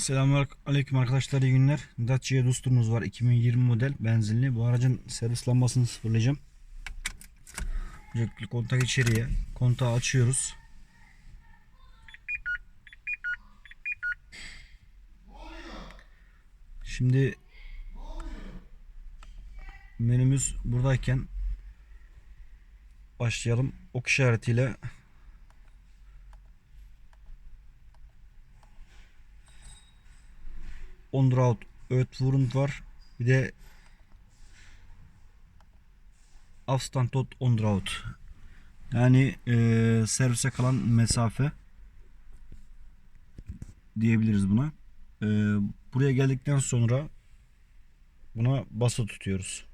Selamünaleyküm arkadaşlar iyi günler. Dacia Duster'ımız var 2020 model benzinli. Bu aracın servis lambasını sıfırlayacağım. Öncelikle kontak içeriye. Kontağı açıyoruz. Şimdi menümüz buradayken başlayalım. Ok işaretiyle Ondraut Ötwurund var. Bir de Avstand tot. Yani eee, servise kalan mesafe diyebiliriz buna. Eee, buraya geldikten sonra buna bası tutuyoruz.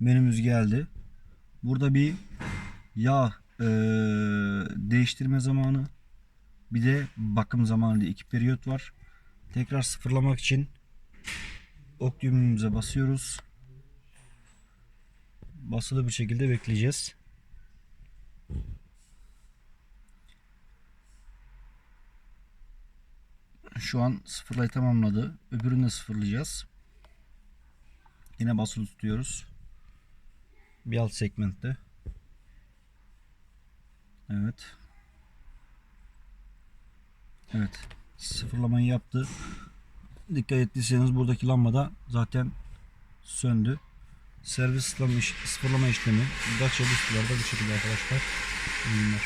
Menümüz geldi. Burada bir yağ eee, değiştirme zamanı bir de bakım zamanı diye iki periyot var. Tekrar sıfırlamak için ok düğmemize basıyoruz. Basılı bir şekilde bekleyeceğiz. Şu an sıfırlayı tamamladı. Öbürünü de sıfırlayacağız. Yine basılı tutuyoruz. Bir alt segmentte. Evet. Evet. Sıfırlamayı yaptı. Dikkat ettiyseniz buradaki lamba da zaten söndü. Servis sıfırlama, iş- sıfırlama işlemi Dacia Duster'larda bu şekilde arkadaşlar. Günler.